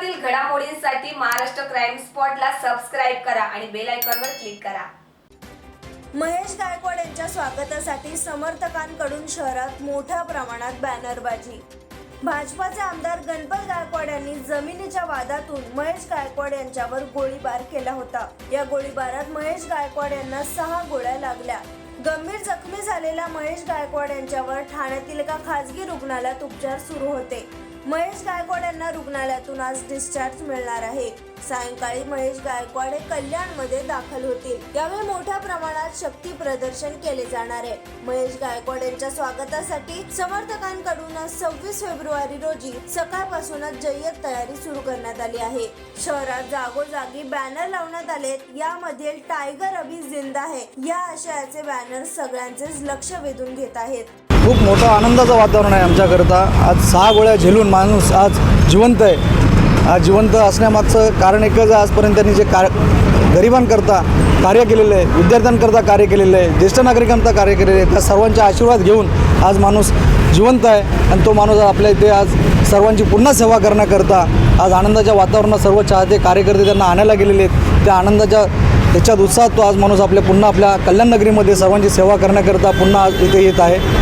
महाराष्ट्रातील घडामोडींसाठी Maharashtra crime स्पॉटला subscribe करा आणि बेल आयकॉनवर क्लिक करा. महेश गायकवाड यांच्या स्वागतासाठी समर्थकांकडून शहरात मोठ्या प्रमाणात बॅनरबाजी. भाजपाचे आमदार गणपत गायकवाड यांनी जमिनीच्या वादातून महेश गायकवाड यांच्यावर गोळीबार केला होता. या गोळीबारात महेश गायकवाड यांना सहा गोळ्या लागल्या. गंभीर जखमी झालेल्या महेश गायकवाड यांच्यावर ठाण्यातील एका खासगी रुग्णालयात उपचार सुरू होते. महेश गायकवाड यांना रुग्णालयातून आज डिस्चार्ज मिळणार आहे. सायंकाळी महेश गायकवाड हे कल्याणमध्ये दाखल होतील. यावेळी मोठ्या प्रमाणात शक्ती प्रदर्शन केले जाणार आहे. महेश गायकवाड यांच्या स्वागतासाठी समर्थकांकडून सव्वीस फेब्रुवारी रोजी सकाळपासूनच जय्यत तयारी सुरू करण्यात आली आहे. शहरात जागोजागी बॅनर लावण्यात आलेत. यामध्ये टायगर अभि जिंदा आहे. या आशयाचे बॅनर सगळ्यांचेच लक्ष वेधून घेत आहेत. खूप मोठं आनंदाचं वातावरण आहे आमच्याकरता. आज सहा गोळ्या झेलून माणूस आज जिवंत आहे. आज जिवंत असण्यामागचं कारण एकच आहे आजपर्यंत त्यांनी जे कार गरिबांकरता कार्य केलेलं आहे विद्यार्थ्यांकरता कार्य केलेलं आहे ज्येष्ठ नागरिकांकरता कार्य केलेलं आहे त्या सर्वांचे आशीर्वाद घेऊन आज माणूस जिवंत आहे आणि तो माणूस आपल्या इथे आज सर्वांची पुन्हा सेवा करण्याकरता आज आनंदाच्या वातावरणात सर्व चाहते कार्यकर्ते त्यांना आणायला गेलेले आहेत. त्या आनंदाच्या त्याच्यात उत्साहात तो आज माणूस आपल्या पुन्हा आपल्या कल्याण नगरीमध्ये सर्वांची सेवा करण्याकरता पुन्हा आज इथे येत आहे.